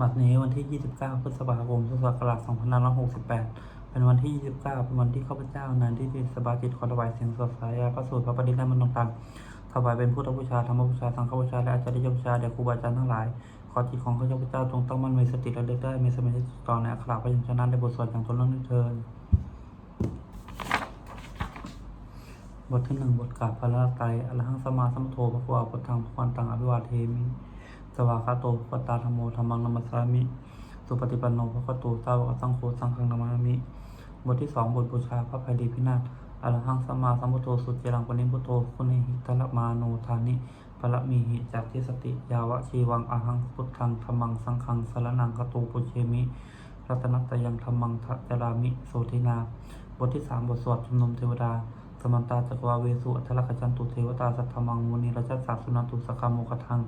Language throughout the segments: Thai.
บัดนี้วันที่ 29 พฤษภาคม พุทธศักราช 2568 เป็นวันที่ 29 เป็นวันที่ข้าพเจ้านานที่ดีสบาจิตขอถวายเสียงสดใสพระสูตรพระปฏิและมันต่างๆถวายเป็นพุทธบูชาธรรมบูชา สังฆบูชา และอาจารย์บูชาแด่ครูบาอาจารย์ทั้งหลาย ขอจิตของข้าพเจ้าจงตั้งมั่นมีสติระลึกได้ มีสมาธิต่อในอัคราพยัญชนะในบทสวดอย่างตนเรื่องนี้เทินบทที่หนึ่งบทกาบพระราไตอรหังสมาสมพุทภควะพุทธังภะควันตังอภิวาเทมิ สวากาโตภะตาธรรมโมธรรมังนัมมัสสามิ สุปฏิปันโนภะคะโตสาวกสังโฆสังฆังนามามิ บทที่สองบทบูชาพระภัยดีพินาศอรหังสัมมาสัมพุทโธสุจเจรังปณิพุทโธคุณหิทละมาโนทานิปะละมีหิจากทิสติยาวะชีวังอหังพุทธังธรรมังสังฆังสรนังกตูปุเชมิ รัตนัตยังธรรมังทัจรามิโสทินา บทที่สามบทสวดชุมนุมเทวดาสมันตาจักรวาเวสุอัทลกจันตุเทวตาสัทธมังมุนีราชสักสุนันตุสกามุขทัง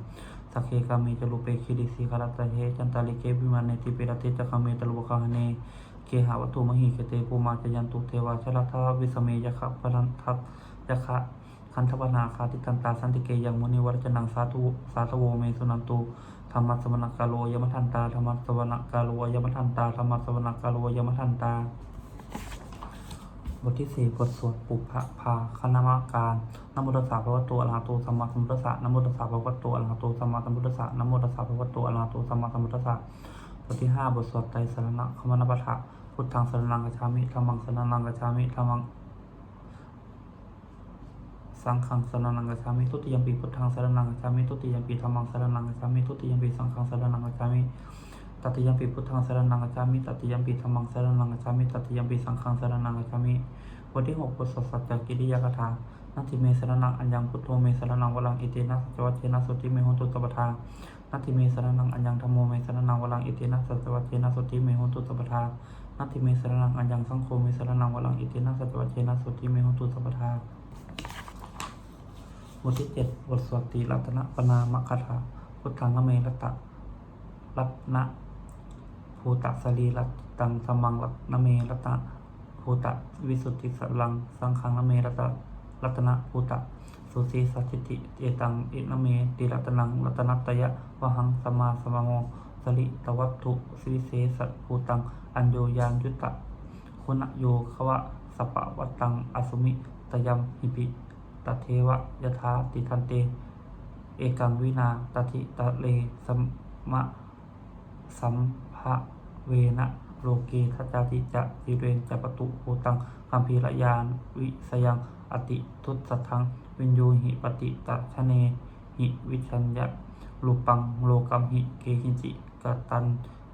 กามีจลุเปคิริสีคารัตเฮจันตาลิเกวิมันเนติเปรติจักามีตลุคาเนเกหาวัตุมหิเกเตภูมาจยันตุเทวาชลทาวิสเมยคะพลันทัตยคะคันธปนาคาติกันตาสันติเกยังมุนีวรจันังสาธุสาธโวเมสุนันตุธรรมสวรรกาโลยมทันตาธรรมสวรรกาโลยมทันตาธรรมสวรรกาโลยมทันตา บทที่สี่บทสวดปุพพาคณามการนโมตัสสะภะคะวะโตอะระหะโตสัมมาสัมพุทธัสสะนโมตัสสะภะคะวะโตอะระหะโตสัมมาสัมพุทธัสสะนโมตัสสะภะคะวะโตอะระหะโตสัมมาสัมพุทธัสสะบทที่ห้าบทสวดไตรสรณะคมนปะทะพุทธังสรณังกัจฉามิธัมมังสรณังกัจฉามิธัมมังสังฆังสรณังกัจฉามิทุติยมปีพุทธังสรณังกัจฉามิทุติยมปีธัมมังสรณังกัจฉามิทุติยมปีสังฆังสรณังกัจฉามิ ตติยมปีพุทธังสรณังกัจฉามิตติยมปีธรรมังสรณังกัจฉามิตติยมปีสังฆังสรณังกัจฉามิบทที่หกบทสัจจกิริยาคถานัตถิเมสรณังอัญญังพุทโธเมสรณังวลังอิเตนะสัจวัตเจนะสุติเมหุตุตปทานัตถิเมสรณังอัญญังธรรมโมเมสรณังวลังอิเตนะสัจวัตเจนะสุติเมหุตุตปทานัตถิเมสรณังอัญญังสังโฆเมสรณังวลังอิเตนะสัจวัตเจนะสุติเมหุตุตปทาบทที่เจ็ดบทสวดตีรัตนปนามคาถาพุทธังเมรัตตะรัตนะ ภูตะสรีรัตตังสมังรัตนเมรัตตะภูตะวิสุทธิสลัง สังขังนเมรัตตะรัตนะภูตะสุสีสัจจิติเอตังอินเมติรัตนังรัตนัตยะวหังสมาสมโมสลิตวัตถุสิเศษภูตัง อัญโยยานยุตตะคุณโยควะสปะวัตตังอสุมิตยัมหิปิตเทวะยถาติทันเต เอกังวินาตติตะเลสมมะสัม ภะเวนะโลเกทัจติจะจิเรนจะปตุโหตังคัมภีรยานวิสยังอติทุตสัทังวินโยหิปติตะชะเนหิวิชัญญะลูปังโลกัมหิเกหิจิกตัน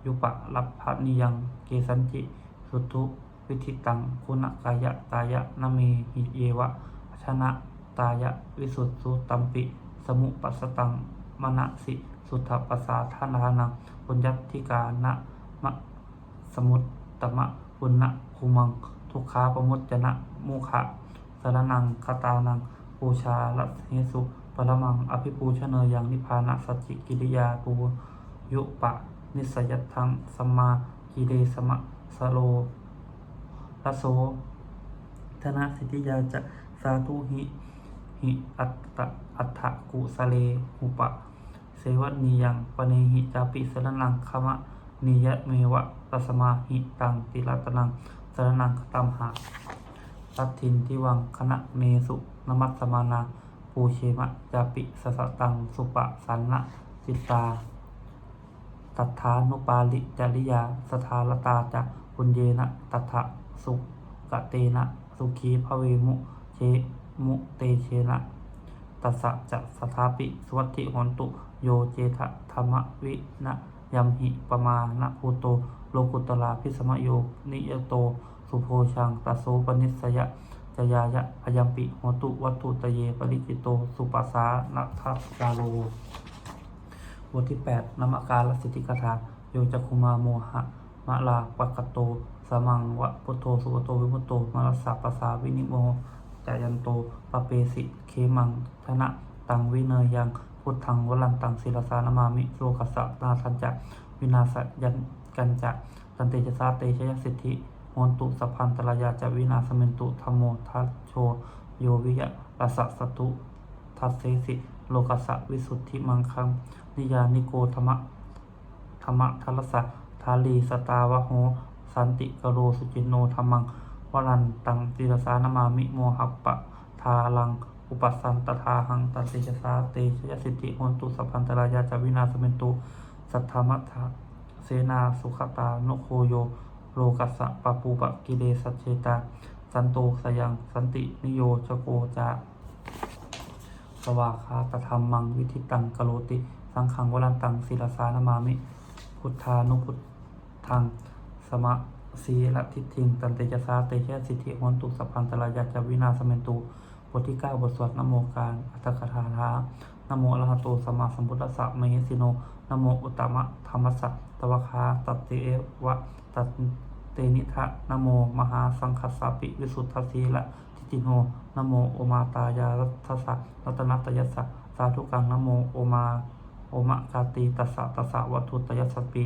ยุปะลัพพะนิยังเกสันจิสุทุวิธิตังคุณกายะตายะนเมหิเยวะชนะตายะวิสุทธุตัมปิ สมุปัสสตัง มณสิ สุทธปัสสาทานานังปุญญติกานะมะสมุตตมะปุณณภูมัง ทุกขาปมุจจนะมุขะสรนังคตานัง ปูชาลัสเฮสุปรมัง อภิปูชเนยังนิพานะสัจจิกิริยาปูยุปะ นิสยัตถังสัมมากิเลสมะสโลระโสธนะสิทธิยาจะสาธุหิหิอัตตะ อัฏฐกุสเลหุปะ เสวนียังปเนหิจาปิสรนังคมะนิยะเมวะตัสมาหิตังติรัตนังสรนังตัมหะตัตถินทิวังคณะเนสุนมัสสมานาปูเชมะจาปิสสตังสุปะสันนะจิตตา ตัทธานุปาลิจริยา สทาลตาจะปุญเยนะตัทะสุกะเตนะ สุขีภเวมุเชมุเตเชนะ ตัสสะจะสถาปิสวัติหนตุโยเจทะธรรมวินะยัมหิปมานะภูโต โลกุตลาพิสมโยนิยโต สุโพชังตโสปนิสยะจยายะพยัมปิโหตุวัตถุตเยปริจิโต สุปัสสานัทัสกาโลบทที่ 8นามการลสิทธิกถาโยจัคุมาโมหะมะลาปะกะโตสมังวะพุทโสุโตวิมุตโตมรสสะปะสาวินิโม จายันโตปะเปสิเคมังธนะตังวิเนยยังพุทธังวลันตังศิลสานามามิโลกัสสะนาทันจะวินาศยันกันจะตันเตจสาเตชยสิทธิโหนตุสัพพันตรายาจะวินาสเมนตุธรรมโมทัชโชโยวิยะรัสสะสตุทัสเสสิโลกัสสะวิสุทธิมังคังนิยานิโกธรรมะธรรมทัลสะทาลีสตาวะโหสันติกโรสุจินโนธรรมัง วรันตังติรสานามามิโมหัปปะทาลัง อุปสันตทาหังตันติจสาเตชยสิทธิโหนตุสัพพันตรายาจวินาสเมนตุสัทธามัทธะเสนาสุขตานโคโย โลกัสสะปะปูปะกิเลสัจเจตา สันโตสยัง สันตินิโยจโกจาสวาคาตธรรมมังวิธิตังกโลติ สังขังวรันตังศิลสานามามิ พุทธานุพุทธังสมะ สีละทิฏฐิงตันเตจสาเตชะสิทธิโหนตุสัพพันตรายาจวินาสเมนตุบทที่เก้าบทสวดนโมการอัตถกถาธานโมอระหะโตสัมมาสัมพุทธัสสะมเหสิโนนโมอุตตมะธรรมสสะตวคาตัตเตเอวะตัตเตนิทะนโมมหาสังคัสสปิวิสุทธสีละทิติโนนโมโอมาตายารัตสะรัตนัตยัสสะสาธุกังนโมโอมาโอมะกาตีตัสสะตัสสะวัตถุตยัสสปิ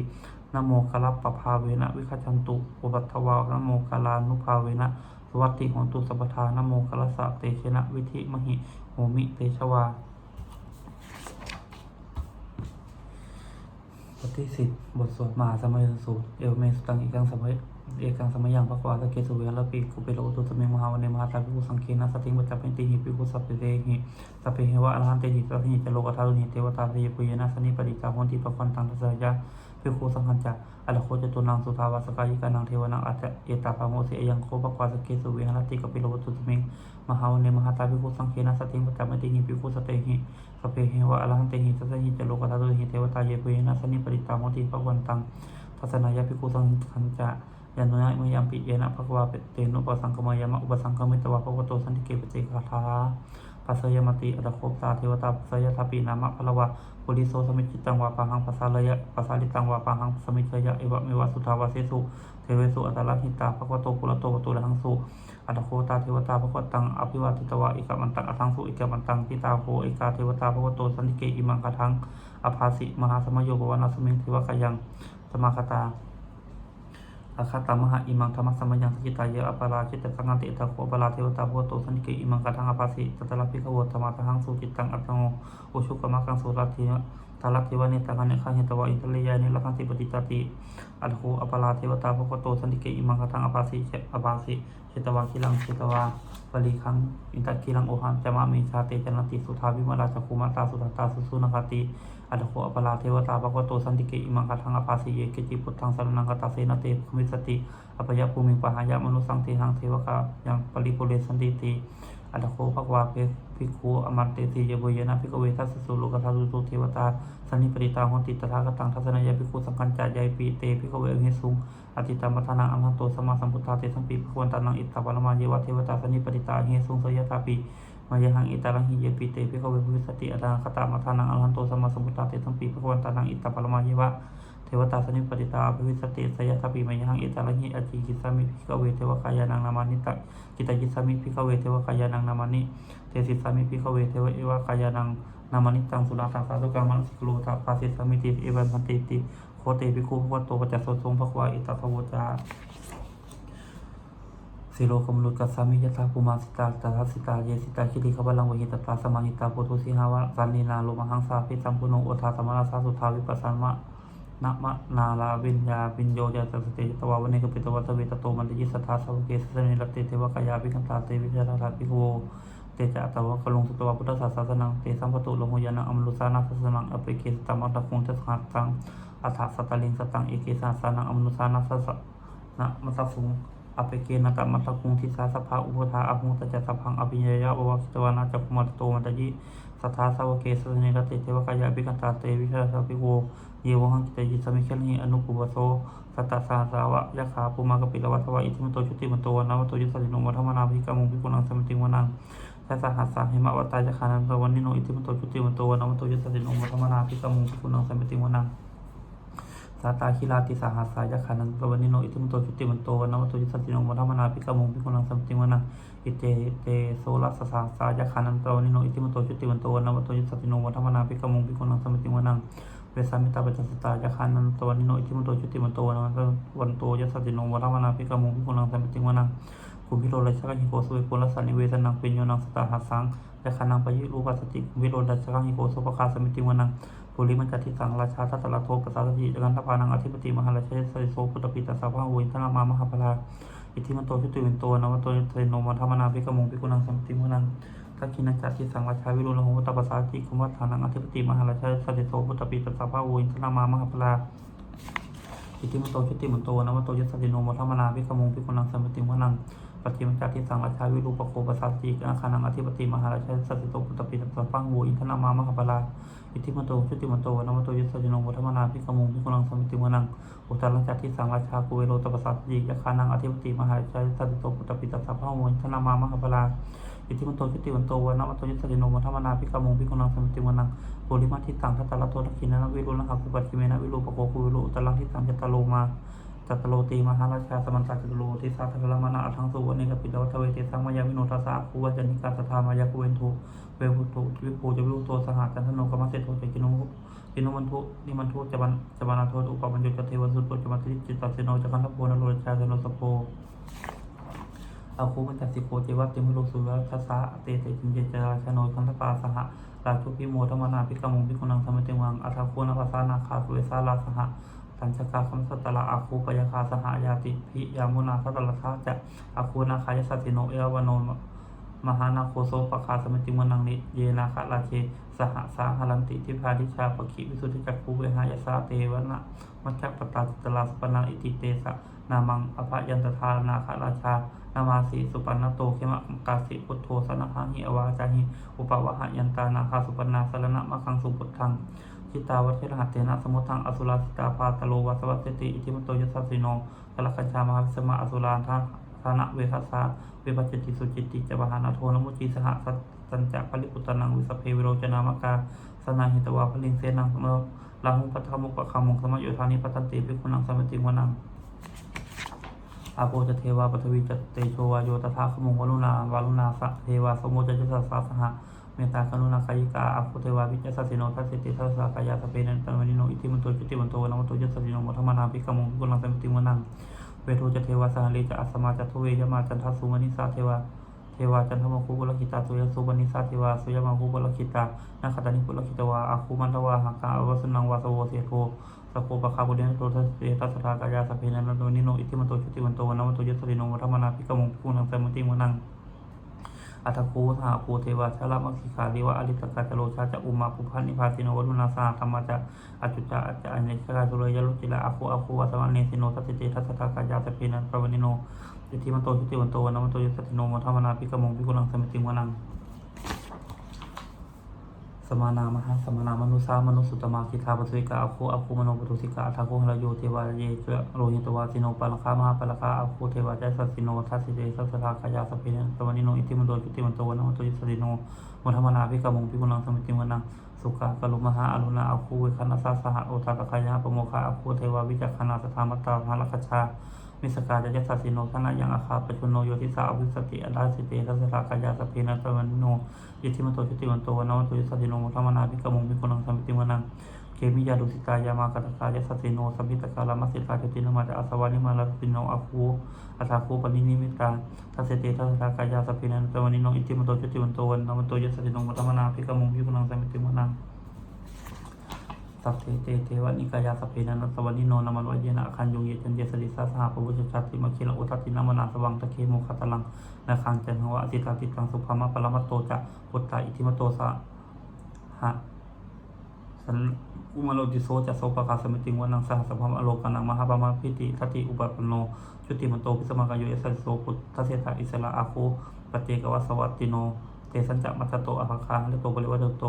นโมกะลัปปะภาเวนะวิคัจฉันตุอุปัตถวานโมกาลานุภาเวนะสวัตติโหนตุสัพพทานโมกะลสะเตชนะวิธิมหิโหมิเตชวาบทที่สิบบทสวดมหาสมัยสูตรเอวเมสุตังอีกังสมัยเอกังสมัยยังพระควาสเกสุเวรปีกุเปโลตุสเมงมหาวันเนมหาตาภิกุสังเกนะสติงวัจจเป็นติหิภิกุสัพเพเตหิสัพเพเหวะอรหันเตหิสัพเพหิจโลกธาตุหิเทวตาเทยปุยนะสนิปดิตาโหนติปะคันตังทัสยะ ภิกขุสังฆัญจะอัลโคจตุนังสุทาวาสกายิกานังเทวนังอัจจะเอตาภาโมเสยยังโคปะควาสเกสุเวรติกปิโลอุตุสเมงมหาวันเนมหาตาภิกขุสังเกนะสติงวัจจเป็นติหิภิกขุสัพเพหิสเพเหวะอรหันเตหิสัพเพหิจโลกธาตุหิเทวตาเยปุยนะสนิปดิตาโหนติปะควันตังทัศนายภิกขุสังขันจะยานุยะมยังปิเยนะภควาเปเตนุปสังคมายามะอุปสังคมิตวะภควโตสันติเกปเจกาธา ปัสยมติอัตโคปตาเทวตาปัสยทาปีนามะพลวะปุริโสสมิจิตังวาปังหังปัสสาลยะปัสสาลิตังวาปังหังสมิจยะเอวะเมวะสุทาวาเสสุเทเวสุอัตตลหิตาภควโตปุระโตปตุระหังสุอัตโคตาเทวตาภควตังอภิวาทิตวะอิกามันตังอัทังสุอิกามันตังพิตาโภอิกาเทวตาภควโตสันติเกอิมังกะทังอภาสิมหาสมโยภวนาสมิงเทวกยังสมาคตา อาคาตามหาอิมังธรรมสมัยยังสกิตายะอปาราชิตสังกันติตาโคปาราเทวตาโพตุสันติเกอิมังกะทังอภัสิตตะลาภิกขวธรรมะทังสุจิตตังอัตโนอุชุกมะกังสุรัตถิ ตาลักเทวเนตังเนขังหิตวะอินทะเลยานิลักันติปฏิตติอัตโคอัปาราเทวตาโพโตสันติเกอิมังกทังอภาสิเชอภาสิเชตวาคิลังเชตวาปริคังอินทัคิลังโอหันจามะเมชาเตจันติสุทาวิมลาจักขุมาตาสุตตาสุสุนคติอัตโคอัปลาเทวตาภควโตสันติเกอิมังคทังอภาสิเยกิจิพุทธังสรนังคตาเสนเตภมิสติอภยภูมิปหายามนุสังเทหังเทวกายังปริปุเรสันติติ อัตโคภควาเพภิกขุอมันเตติเยโบเยนะภิกขเวทัสสุโลกธาตุตุเทวตาสันนิปริตาหติตถาคตังทัศนายภิกขุสังคัญจายายปีเตภิกขเวหิสุงอติตามัทานังอมหันโตสมาสัมพุทธาเตสัมปีภควันตานังอิตตาปรมาเยวะเทวตาสันนิปริตาหิสุงสยตาปีมายหังอิตาลังหิเยปิเตพิขเวภิสติอดาคตามาทานังอรหันโตสมาสัมพุทธาเตสัมปีพระวันตานังอิตตาปรมายวะ เทวตาสนิปติตาภวิสติสยทัปีมยหังอิตาลหิอจิกิสามิพิขเวเทวกายานังนามานิตกิตาจิสามิพิขเวเทวกายานังนามานิเทสิสามิพิขเวเทวเอวกายานังนามานิตังสุราตังสาธุกังมังสิกโลตาภาสิสามิติเอวันพันติติโคเตภิกขุพระวโตปัจจสทรงพควาอิตาภวจาสิโลกมลุกัสสามิยะธาภูมาสิตาตถาสิตาเยสิตาคิริขบาลังวหิตตาสมังหิตาโพธุสิหาวะสันนินาโลมหังสาพิสัมปุโนโอทาสมาราสาสุทาวิปัสสันมะ นะมะนาลาวิญญาวิญโยจาตสเตตวาวันเนกปิตวัตเวตโตมันติยิสทธาสาวเกสสนิรตเตเทวกายาภิคันตาเตวิจาราธาภิกโวเตจะตวะกลงสุตวะพุทธศาสนังเตสัมปตุลโมยานังอมลุสานาสสนังอเปเกสตมอัตตะคงเทสหัตตังอัฏฐสตลิงสตังเอเกสาสานังอมลุสานาสสนะมัสสุงอเปเกนตมัตตะคงทิสาสภาอุปทาอภุตจัสพังอภิญญาอวคิตวานาจักมัตโตมันตยิ สัทธาสาวเกสเนรติเทวกายาภิกันตาเตวิชาสาภิโวเยวังกิตยิสมิเคลหิอนุปุวโสสัตตสาสาวะยะขาปุมากปิลวัตวะอิทิมโตชุติมโตวนาวัตโตยุสัติโนมัทมนาภิกามุภิกุณังสมติวนังทัสหัสสะหิมะวัตายะขานันตวันนิโนอิทิมโตชุติมโตวนาวโตยิสัติโนมัทมนาภิกามุภิกุณังสมติวนังสาตาคิลาติสหัสายะขานันตวันนิโนอิติมโตจุติมโตวันนวโตยุสัตติโนมธรรมนาภิกมุงภิกุลังสัมติวนัง อิเตเตโสรัสสาสายะขานันโตนิโนอิติมโตจุติมันโตวันนวโตยุสติโนมธรรมนาภิกมุงภิกุลังสัมติวันังเวสามิตาปัจจสตายะขานันโตนิโนอิติมโตจุติมันโตวันวันโตยุสติโนมธรรมนาภิกมุงภิกุลังสัมติวันังกุมพิโรราชกังหิโกสุเวปุลสันนิเวสนังปิญโยนังสตาหัสสังยะขานังปยิรูปัสติกุมพิโรราชกังหิโกสุปคาสมิติวันังปภูริมันจัติสังราชาทัตตะละโทปัสสาสติจักันทพานังอธิปติมหาราชาสริโสพุทธปิตัสสะพะโวินทนามามหาพลา อิทธิมันโตชุติวินโตนวัตโตเทโนมัทมนาภิกมงภิกุนังสัมติมุนังทักขินัจจติสังราชาวิรุณหงส์ตปัสสาติคุมัฏฐานังอธิปติมหาราชาสริโสพุทธปีตัสสะพะโวินทนามามหาปลาอิทธิมันโตชุติมันโตนะมัตโตยัสสติโนมัทมนาภิกมงพิกุนังสัมติมุนัง ปฏิมัจจติสังราชาวิรูปโคปสัสติอาคานังอธิปติมหาราชสัสสิโตปุตตปิตัสสะฟังโวอินทนามามหาปลาอิทธิมโตชุติมโตนะมันโตยัสสติโนมัทมนาวิกมุงพิกุนังสมปติวนังอุตตรังจัตติสังราชากุเวโรตปสัสติอาคานังอธิปติมหาราชสัสสิโตปุตตปิตัสสะฟังโวอินทนามามหาปลาอิทธิมโตชุติมันโตวนะมันโตยัสสติโนมัทมนาวิกมงพิกุนังสมปติวนังปุริมาทิตังทัตตะละโตตะกินะวิรุณหะกุปัตติเมนะวิรูปโคกุวิโรอุตตรังทิตังจัตตโลมา จัตโลตีมหาราชาสมันตจัตโลทิสาทักลมนาอัทังสุวรรณิกปิตวัตเวติสังมายาวิโนทัสสะคูวัจนิกาสธามายาคุเวนทุเววุตุวิภูจะวิภูโตสหจันทโนกรรมเสโทจะกินุกินุมันทุนิมันทุจะบันจะบานาโทอุปปัญจุจเทวันสุตโตจะมัติจิตตัสเนโนจะคันทโพนโรชาเสโนสโพอาคูมันจัสิโกเจวัตติมุโลสุวัชสะเตเตจินเจจราชโนคันทปาสหราชุพิโมธรรมนาภิกขมงภิกขุนังสมติวังอัทาคูนภาสานาคาสุเวสาลาสหะ ตัญชกาคัมสตตละอาคูปยาคาสหายาติพิยามุนาสตตละทาจะอาคูนาคายสัติโนเอวโนมหานาโคโซปคาสมติมนังนิเยนาคะราเชสหสาหรันติทิพาทิชาปคิวิสุทธิจักคูเวหายาสาเตวนะมัจจปตาจิตลาสปนังอิติเตสะนามังอภยันตทานาคราชานามาสีสุปันนโตเขมะกาสิพุทโธสนะหะหิอวาจาหิอุปวะหะยันตานาคาสุปนาสรณะมะคังสุพุทธัง จิตาวัชรหัตเถนะสมุทังอสุราสิตาปาตโลวัสวัสติ อิทิมโตยัสสิโนกลคัญชามหาวิสมาอสุรานทาธานะเวคัสสาเวปัจจติสุจิตติจวหานาโทนมุจีสหสัจจันจะปริปุตตนังวิสเพวิโรจนามกาสนาหิตวาพลิงเสนังเมลังหุปัทธมุปะคามุงสมโยธานิปัตติภิกขุนังสมติวนังอาโปจะเทวาปทวีจะเตโชวาโยตถาขมุงวรุณาวารุณาสะเทวาสมโมจะจะสัสสะสห เมตตากรุณาคายิกาอาโปเทวาวิจัสสิโนทัสสิติทัสสะกายาสเปนันตันวนิโนอิติมันโตจุติมันโตนามโตยัสสิโนมัทมานาภิกขมุงกุลังสัมติวนังเวโทจะเทวาสหริจะอัสมาจัตุเวยมาจันทัสสุมนิสาเทวาเทวาจันทมคุบุลคิตาตุยสุบนิสาเทวาสุยมาคุบุลคิตานาคตานิคุลคิตวาอาคุมันทวาหังกาอวสนังวาสโวเสโทสโพปะคาบุเดนโตทัสเตตัสสทากายาสเพนันโนวนิโนอิติมันโตชุติมันโตวันวันโตยัสสิโนวัฒมานาภิกขมงภูนังสัมุติมนัง อัตคูสหภูเทวาชาลามัคคิคาริวะอริตกาจโรชาจะอุมาภูพันนิพาสิโนวัลุนาสาธรรมจะอจุจะอจะอเนชกาสุรยลุจิละอาคูอาคูวัสวันเนสิโนทัสสิเตทัสตากายาสเพนันปรวนิโนอิทิมันโตชุติวันโตวันวันโตยุสติโนมัทมนาภิกขมงภิกุลังสมิติมุนัง สมานามหาสมานามนุสามนุสุตมาคิทาปสิกาอคูอคูมโนปตุสิกาอัทาโกหะโยเทวาเยจโรหิตวาสิโนปาลคามหาปาลคาอคูเทวาใจสัสิโนทัสสิเตสัสสทากายาสพเพเนสวนิโนอิติมโตจุติมันโตวันโตยิสสิโนมุธมนาภิกขมงภิกุนังสมิติวนังสุขากลุมหาอรุณาอคูเวคณสาสหโอทากคายาปโมคาอคูเทวาวิจักขณาสธามัตตาภาลคชา มิสกาจะยัสสสิโนทนะยังอาคาปชุนโนโยทิสาอวิสติอดาสิเตทัสสะกายาสพเพนะตวันโนยิทิมโตชุติวันโตวันนโตยัสสสิโนมุธมนาภิกขมงภิกุนังสมิติวนังเกมิยาดุสิตายามากัตกายัสสสิโนสัมพิตกาลามัสิกาจตินมาจะอาสวานิมาลาปิโนอาคูอาทาคูปนินิมิตาทัสเตทัสสะกายาสพเพนะตวันโนอิทิมโตชุติวันโตวันนโตยัสสสิโนมุธมนาภิกขมงภิกุนังสมิติวนัง สัพเพเตเทวนิกายาสเพนันสวันิโนนามันวเยนะคันยุงเยจันเยสริสาสหปวุชชัติมคิลอุทัตินามนาสวังตะเคโมคตลังนาคังจันหวะอติตาติตังสุภามะปรมัตโตจะปุตตาอิทิมโตสะหะสันอุมาโลติโสจะโสปะคาสมิติงวันังสหสภามอโลกานังมหาปมาพิติทัติอุปปโนชุติมันโตพิสมากายโยเอสัสโสปุตทเสถะอิสระอาคูปเจกวัสวัตติโนเตสัญจะมัตโตอภคาเลโตบริวัตโต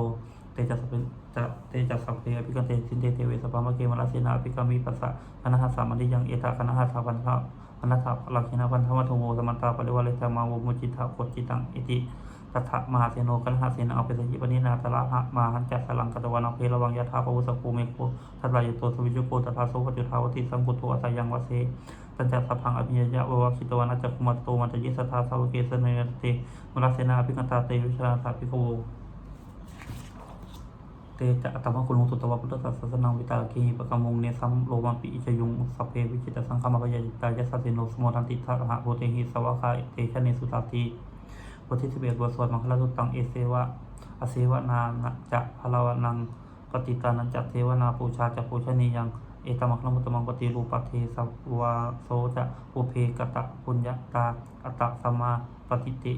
ตจัสสะเป็นจะเตจัสสัพเพอภิกันเตสินเตเทเวสปามะเกมราเสนาอภิกามีปัสสะคณหาสามัญยังเอตาคณหาสาพันธะพันธะลักขิณพันธวัตโวสมันตาปริวาเลตามาวุมุจิตาโคจิตังอิติตัทธะมหาเสโนกันหาเสนาเอาไปสยิปนินาตละหะมาหันจัสสลังกัตวันอเพระวังยะธาปวุสภูเมโคทัตรายโตสวิจุโกตถาโสปจุทาวติสังกุโตอัสยังวเสตัญจสัพพังอภิญญะววคิตวานาจักขุมัตโตมัจยิสทาสาวเกสเนเตมราเสนาอภิกันตาเตวิชราสาภิกโว เตจะอัตมะคุณลงสุตวะพุทธศาสนาวิตาคีปะกมงเนสัมโลมันปิอิจยุงสัพเพวิจิตสังฆมะพยาจิตายสัสสิโนสมทันติทะหะโพเตหิสวะคาเตชะเนสุตาติบทที่สิบเอ็ดบทสวดมังคลาสุตังเอเสวะอเสวนาจะพลาวนังปฏิตานันจัตเทวนาปูชาจะปูชนียังเอตมัคนมุตตมังปฏิรูปเทสวาโสจะปุเพกตะปุญญาตาอัตตสมมาปฏิติ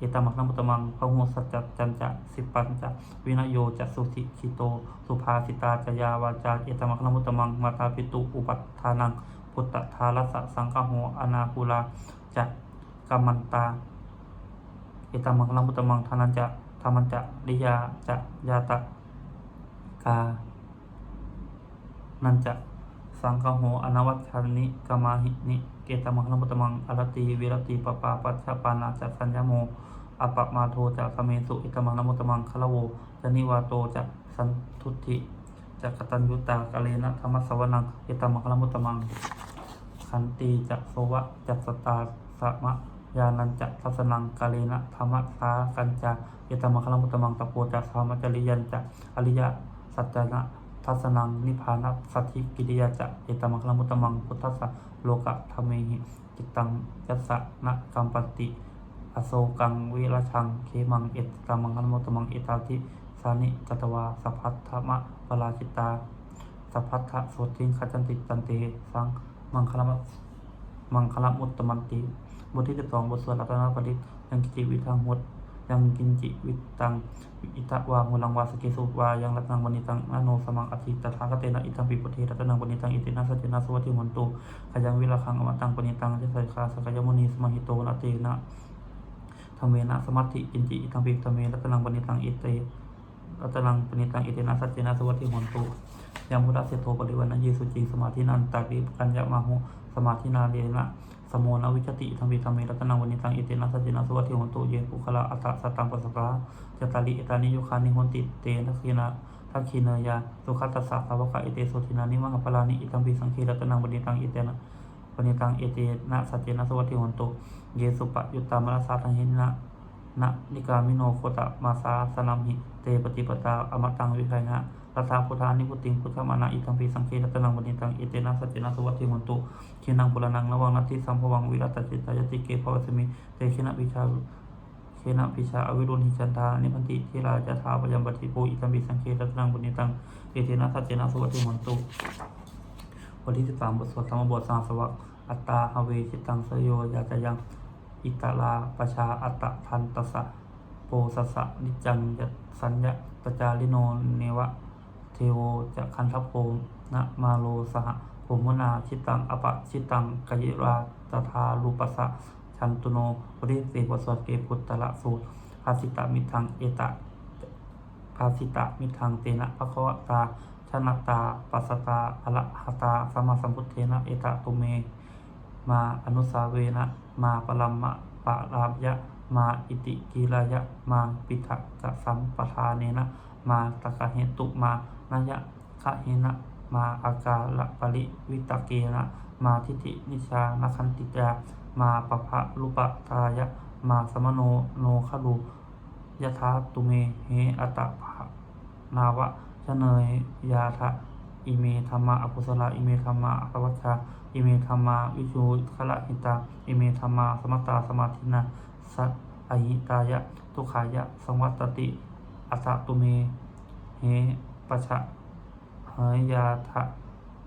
เอตมัคนมุตมังพหุสัจจจันจะสิปัญจะวินโยจะสุธิชิโต สุภาสิตาจยาวาจาเอตมัคนมุตมังมาตาปิตุอุปัฏฐานัง พุทธทารัสสังฆโหอนาคูลาจะกัมมันตาเอตัมมังลังมุตมังทานันจะธรรมันจะริยาจะยาตะกานันจะ สังฆโหอนวัชชานิกมาหินิ เกตมังลัมุตตมังอรติวิรติปปาปัชปานาจะสัญญโมอปมาโทจะสเมสุเอตมังลัมุตตมังคละโวจะนิวาโตจะสันทุติจะกตัญยุตากาเลนะธรรมสวนังเอตมังลัมุตตมังขันตีจักโสวะจักสตาสมะยานันจักทัสนังกาเลนะธรรมสากัญจาเยตมะคลังมุตตมังตะโพจักสามจริยันจักอริยสัจจนะ ทัสนังนิพพานะสัทธิกิริยาจักเยตมะคลมุตตมังพุทธัสสะโลกะธรรมเมหิจิตตังยัสสะนะกัมปติ อโศกังวิรชังเคมังเอตตมังคลังมุตตมังเอตาทิสานิกตวาสัพพัทธมะปราชิตาสัพพัทธะโสติงขจันติจันเตสังมังคลมมังคลมุตตมันติบทที่สิบสองบทสวดรัตนปฏิยังกิจิวิทังหด ยังกินจิวิตังอิตะวาหุลังวาสเกสุวายังรัตนังวนิตังอโนสมังอธิตถาคเตนะอิทังปิปเทรัตนังวนิตังอิตินาสจนะสวัติหุนตุขยังวิราคังอมตังปณิตังเจสัยคาสกยมุนีสมหิโตนะเตนะธรรมเวนะสมัตติอินจิอิทังปิธรรมเมรัตนังวนิตังอิเตรัตนังปณิตังอิตินาสจนะสวัติหุนตุยามพุทธเสโทปริวันนะเยสุจิงสมาธินันตาริปัญญามาหุสมาธินาเรนะ สมโนวิจติธรรมิธรรมิรัตนังวนิตังอิเตนะสัจจินะสวัสดิหนตุเยปุคละอัตตะสตตังปัสสะจตาริเอตานิยุคานิหนติเตนะคีนะทักขีเนยาสุขัตสสะสาวกะอิเตโสทินานิมังคปลานิอิตัมปิสังคีรัตนังวนิตังอิเตนะวันิตังเอเตนะสัจจินะสวัสดิหนตุเยสุปะยุตตามรสาทังหินะนะนิกามิโนโคตะมาสาสนัมหิเตปฏิปตาอมตังวิไคนะรัตถาพุทธานิพุติงพุทธมานาอิทังปีสังเครัตนังวนิตังอิเตนะสัจจินะสวัสดิมันตุขีนังปุรนังนวังนัตติสัมภวังวิรัตจิตายติเกภวสมิเตชินะปิชาเคนะปิชาอวิรุณหิจันทานิพันติเทราจะทาปยมปฏิปูอิทังปีสังเครัตนังวนิตังอิเตนะสัจจินะสวัสดิมันตุบทที่สิบสามบทสวดธรรมบทสามสวักอัตตาหเวจิตังสโยยาจยัง อิตาลาปชาอัตตทันตสะโปสสะนิจังยสัญญะปจาริโนเนวะ โวจะคันทโพนะมาโลสหโภมนาชิตังอปะชิตังกยิราตถารูปัสสะชันตุโนปริเสวสวดเกพุตตะสูตรภาสิตามิทังเอตะภาสิตามิทังเตนะภควตาชนะตาปัสตาอระหตาสมมาสัมพุทเทนะเอตะตุเม มาอนุสาเวนะมาปรัมมะปะรามยะมาอิติกิรายะมาปิทักะสัมปทานเนนะมาตะกะเหตุมา นยะคะเหนะมาอากาละปริวิตะเกนะมาทิฏฐินิชานคันติจามาปะพะลุปะทายะมาสมโนโนคลุยะธาตุเมเหอตะภานาวะชะเนยยาทะอิเมธรรมะอกุศลาอิเมธรรมะอวัชชาอิเมธรรมาวิชูคละหิตาอิเมธรรมาสมตตาสมาธินาสัตอหิตายะ ทุขายะ สวัตติอัตตตุเมเห ปะชะเหยยาทะ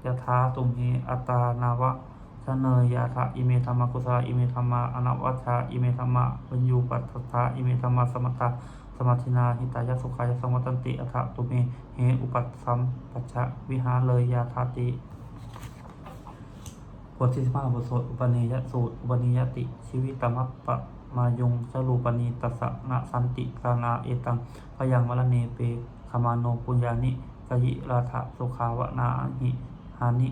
ยะทาตุมเหอัตานาวะชะเนยยาทะอิเมธรรมกุสาอิเมธรรมาอนาวัชชาอิเมธรรมะวิญญูปัตถาอิเมธรรมะสมตตาสมาธินาหิตายสุขายสมวัตันติอัตตตุเมเหอุปัตสัมปัชชะวิหารเลยยาทาติบทที่สิบห้าบทสวดอุปนิยสูตรอุปนิยติ ชีวิตมัปปะมายุงสรูปนีตัสสะนะสันติกานาเอตังพยังมรเนเป มาโนปุญญานิกยิราธะสุขาวนาหิหานิ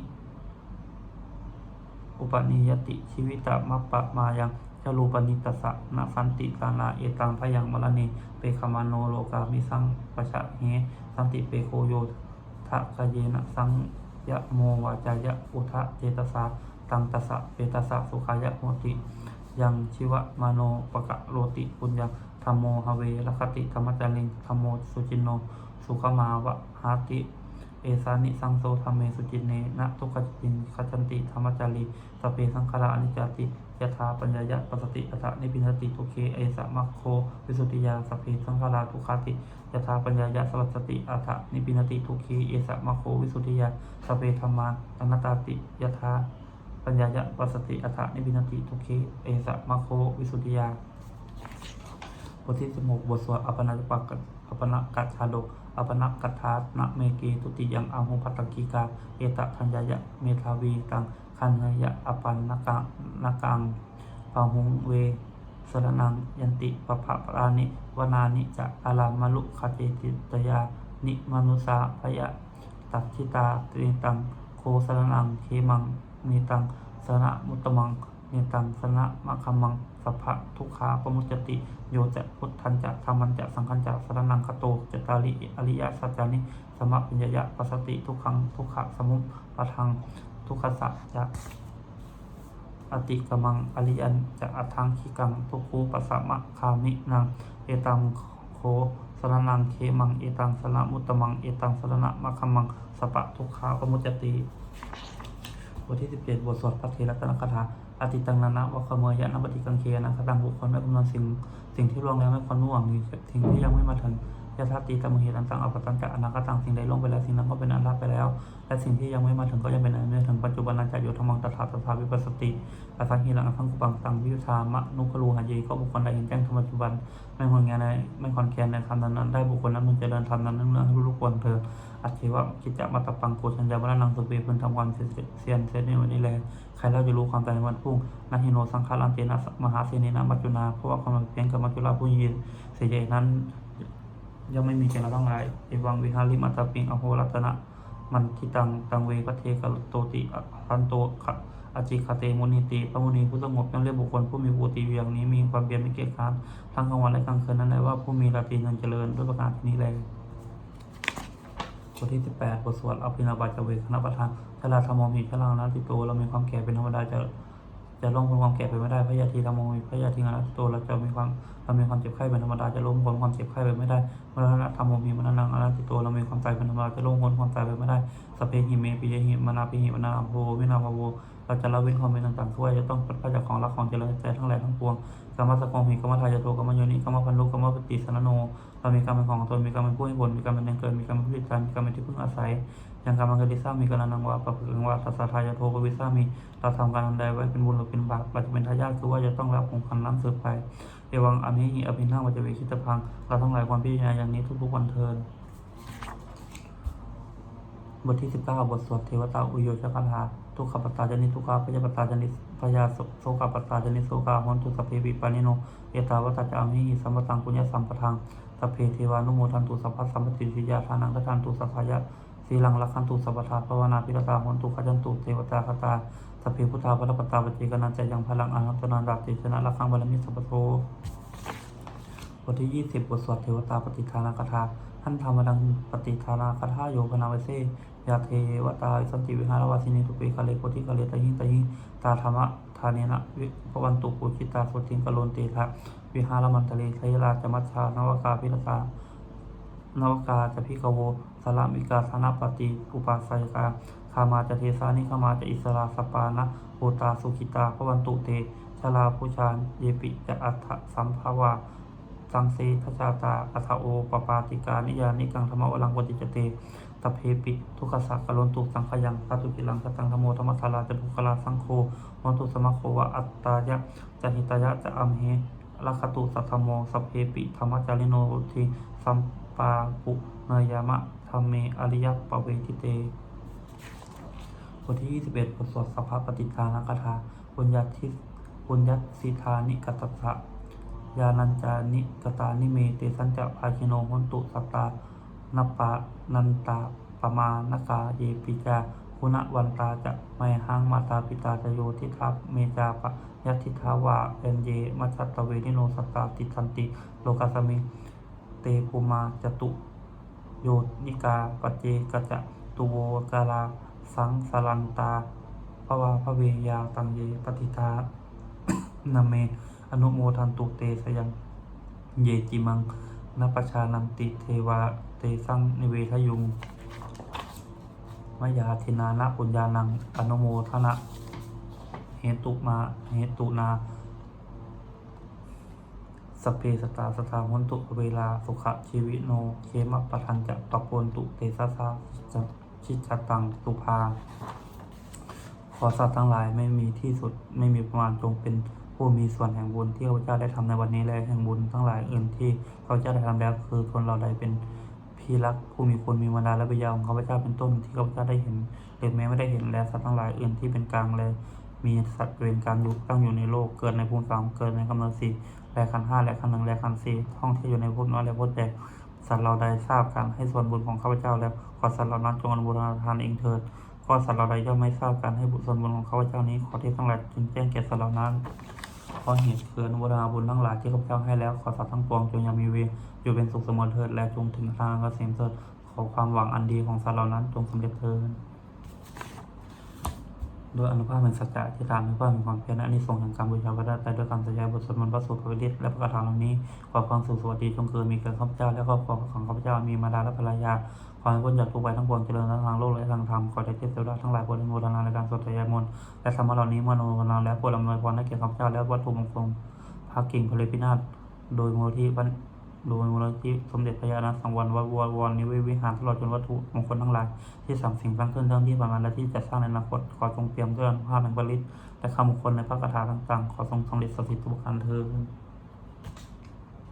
อุปนิยติชีวิตมัปปะมายังสรูปนิตสสะนะสันติกานาเอตังพยังมรเนเปขมาโนโลกามิสังปะชะเหสันติเปโคโยทะกเยนะสังยะโมวาจายะอุทะเจตสาตังตสะเปตสะสุขายะโหติ ยังชิวะมโนปะกะโรติปุญญังธรรมโมหเวรคติธรรมจาริงธรรมโมสุจินโน สุขมาวะหาติ เอสานิสังโซธรรมเมสุจินเนนะทุกขจินขจันติธรรมจารีสเพสังขาราอนิจจติยถาปัญญายะปสติอัตนิพินติทุเคเอสะมัคโควิสุทธิยาสเพสังขาราทุกขาติยถาปัญญายะสวัสสติอัตนิพินติทุเคเอสะมัคโควิสุทธิยาสเพธรรมาอนัตตาติยถาปัญญายะปัสติอัตนิพินติทุเคเอสะมัคโควิสุทธิยาบทที่สิบหกบทสวดอปนาปักกะอปนากัจชาดก อปนากัฏฐานะเมกีตุติยังอาหุปัตตกิกา เอตทัญญายะเมทาวีตังคันยะอปันนกังนกังปะหุงเวสรนังยันติปะภะปรานิวนานิจะอาลามลุคเจติตยานิมนุสาพยะตัดชิตาตรีตังโคสรนังเคมังมีตังสนะมุตมัง เนตังสนะมะคัมมังสัพพะทุกขาปมุจจติ โยจะพุทธันจะธรรมันจะสังฆันจะสรนังคโตจตาริอริยสัจจานิสมะปัญญะปัสสติทุกขังทุกขะสมุปะทังทุกขสัจจะอติกมังอริยันจะอัทังคิกังทุกขูปัสสะมะคามินังเอตังโคสรนังเคมังเอตังสนะมุตตมังเอตังสรณะมะคัมมังสัพพะทุกขาปมุจจติบทที่สิบเจ็ดบทสวดพระเทระตนคาถา อติตังนานะวะขเมยยะนปฏิกังเคนะคตังบุคคลไม่กำลังสิ่งสิ่งที่ล่วงแล้วไม่ควรน่วงหรือสิ่งที่ยังไม่มาถึง ยะทัตติตมเหตุอันตังอัปตันจะอนาคตังสิ่งใดล่วงไปแล้วสิ่งนั้นก็เป็นอันละไปแล้ว และสิ่งที่ยังไม่มาถึงก็ยังเป็นอันไม่ถึงปัจจุบันนันจะอยู่ธรรมังตถาตถาวิปัสสติอาสังหิรังอังกุปังตังวิวธามะนุครูหาเยก็บุคคลใดเห็นแจ้งธรรมปัจจุบันไม่ควรแงนในไม่ควรแคลนในธรรมนั้นได้บุคคลนั้นมึงเจริญธรรมนั้นเนื่องให้รู้ควรเธออัจฉริวะกิจจะมาตปังโกชัญญาวรนังสุเปเพิ่นทำความเซียนเซนในวันนี้แลใครเล่าจะรู้ความตายในวันพรุ่งนาฮิโนสังฆารันเตนะมหาเสนีนามัจจุนาเพราะว่าความเพียงกับมัจจุราผู้ยินเสียใจนั้น ย่อมไม่มีแก่เราทั้งหลายเอวังวิหาริมัตตปิงอโหรัตนะมันทิตังตังเวปเทกะโตติอันโตขะอจิคาเตมุนิติพระมุนีผู้สงบยังเรียกบุคคลผู้มีบูติอย่างนี้มีความเพียรไม่เกียจคร้านทั้งกลางวันและกลางคืนนั้นเลยว่าผู้มีราตรีนันเจริญด้วยประการนี้แลบทที่18บทสวดอภินาบาจเวคณะประธานชลาธรรมมีชลานาติโตเรามีความแก่เป็นธรรมดาจะจะล่วงพ้นความแก่ไปไม่ได้พระยาทีธรรมมีพระยาทีงานาติโตเราจะมีความเรามีความเจ็บไข้เป็นธรรมดาจะล่วงพ้นความเจ็บไข้ไปไม่ได้ มรณะธรรมมีมรณะอนาติโตเรามีความตายเป็นธรรมดาจะล่วงพ้นความตายไปไม่ได้สเพหิเมปิยหิมนาปิหิมนาอัมโภวินาภโวเราจะละเว้นความเป็นต่างๆทั่วจะต้องปัดพระจากของรักของเจริญใจทั้งหลายทั้งปวงกรรมสกองหิกรรมทายโตกรรมโยนิกรรมพันลุกรรมปฏิสนโนเรามีกรรมเป็นของตนมีกรรมเป็นผู้ให้ผลมีกรรมเป็นแรงเกิดมีกรรมเป็นผู้ติดตามมีกรรมเป็นที่พึ่งอาศัยอย่างกรรมกริซามีกรรนังวาปะพึงวาตัสทายาโทปวิซามีเราทำการใดไว้เป็นบุญหรือเป็นบาปเราจะเป็นทายาทคือว่าจะต้องรับของคันน้ำสืบไป เอวังอภิหิอภินาวัจเวคิตพังเราทั้งหลายความพิจารณาอย่างนี้ทุกๆวันเทินบทที่สิบเก้าบทสวดเทวตาอุโยชกถาทุกขปตาจนิทุกขาพยาปตาจนิพยาโสกปตาจนิโสกาหนตุสเพปิปานิโนเอตาวตาจามิหิสัมปตังปุญญสัมปทังสเพเทวานุโมทันตุสัพพสัมปติสิยาทานังกทันตุสัพพายะสีลังลักขันตุสัพพทาภาวนาพิรตาหนตุขจันตุเทวตาคตา สพเพพุทธาพรปตตาปเจกนันจะยังพลังอนันตนาดาติชนะละคังบารมิสัพโทบทที่ยี่สิบบทสวดเทวตาปฏิทานคาถาท่านธรรมดังปฏิทานาคาถาโยพนาเวเซยาเทวตาสันติวิหารวาสินีทุเปคาเลโพธิคาเลตหิตหิตาธรรมะทาเนนะวิปวันตุปุจิตาสุติงกโลนเตทะวิหารมันตเลไทยราชมัชชานวกาพิรตานวกาจะพิกโวสลามิกาธนปฏิอุปาสายกา คามาจะเทสานิคามาจะอิสราสปานะโหตาสุขิตาพระวันตุเตชลาผู้ชานเยปิจะอัฏฐสัมภาวาสังเสทชาตาอัทโอปปาติกานิยานิกังธรรมวลังวติจเตตเพปิทุกขสักกะลนตุสังขยังสัตุกิลังสตังธโมธรรมสาราจะทุกขลาสังโฆวันตุสมะโควะอัตตายะจะหิตายะจะอัมเหลักขตุสัทธโมสพเพปิธรรมจาริโนทิสัมปาปุเนยามะธรรมเมอริยปเวทิเต บทที่ 21 บทสวดสัพพปฏิทานคาถาปุญญาทิปุญญสิทานิกัตถะยานัญจานิกตานิเมเตสัญจะภาคิโนหนตุสัตตานปานันตาปมานกาเยปิจาคุณวันตาจะไมหังมาตาปิตาจะโยทิทัพเมจาปะยัติทาวาเอนเยมัชตตเวนิโนสตตาติทันติโลกัสมิเตภูมาจตุโยนิกาปเจกจะตุโวกาลา สังสลันตาภวาภเวยาตังเยปฏิทานาเม อนุโมทันตุเตสยัง เยจิมังนปชานันติเทวาเตสังนิเวทยุงมยาทินานะปุญญานัง อนุโมทนะเหตุมาเหตุนาสเพสตาสทาหุนตุเวลา สุขชีวิโนเคมะปะทันจะตะโปนตุเตสะสะ ชิจตังสุภา ขอสัตว์ทั้งหลายไม่มีที่สุดไม่มีประมาณจงเป็นผู้มีส่วนแห่งบุญที่ข้าพเจ้าได้ทำในวันนี้และแห่งบุญทั้งหลายอื่นที่ข้าพเจ้าได้ทำแล้วคือคนเราใดเป็นพี่รักผู้มีคุณมีวรรดาและบิดาของข้าพเจ้าเป็นต้นที่ข้าพเจ้าได้เห็นหรือแม้ไม่ได้เห็นและสัตว์ทั้งหลายอื่นที่เป็นกลางเลยมีสัตว์เวรการอยู่ตั้งอยู่ในโลกเกิดในภูมิสามเกิดในกำเนิดสี่และขันห้าและขันหนึ่งและขันสี่ท่องเที่ยวอยู่ในภพน้อยและภพใหญ่ สัตว์เราใดทราบการให้ส่วนบุญของข้าพเจ้าแล้วขอสัตว์เหล่านั้นจงอนุโมทนาทานเองเถิดขอสัตว์เราใดย่อมไม่ทราบการให้บุญส่วนบุญของข้าพเจ้านี้ขอที่ทั้งหลายจึงแจ้งแก่สัตว์เหล่านั้นขอเหตุเกิดอนุโมทนาบุญทั้งหลายที่ข้าพเจ้าให้แล้วขอสัตว์ทั้งปวงจงยังมีเวรอยู่เป็นสุขเสมอเถิดและจงถึงทางเกษมเถิดขอความหวังอันดีของสัตว์เหล่านั้นจงสำเร็จเถิด ด้วยอนุภาพแห่งสัจจะที่ฐานด้วยความมีความเพียรและอานิสงส์แห่งการบูชาพระได้แต่ด้วยการสัญญาบทสวดมนต์พระสูตรพระวิริตและพระคาถาเหล่านี้ขอความสุขสวัสดีจงเกิดมีแก่ข้าพเจ้าและครอบครัวของข้าพเจ้ามีมาดาและภรรยาขอให้พ้นจากทุกข์ภัยทั้งปวงเจริญทั้งทางโลกและทางธรรมขอได้เทพเทวดาทั้งหลายโปรดอนุโมทนาในการสวดยมนต์และธรรมะเหล่านี้มื่ออนุโมทนาแล้วโปรดอำนวยพรให้แก่ข้าพเจ้าและวัตถุมงคลพระกิ่งพระเลพินาศโดยมูลที่บัน ดยมูลนิธิสมเด็จพระยาณสังวรวัดวรวรนิเวศวิหารตลอดจนวัตถุมงคลทั้งหลายที่สั่งสิ่งสร้างขึ้นทั้งที่ผ่านมาและที่จะสร้างในอนาคตขอทรงเตรียมด้วยอนุภาพแห่งบริตและคำมงคลในพระคาถาต่างๆ ขอทรงสำเร็จสถิตทุกการเทอ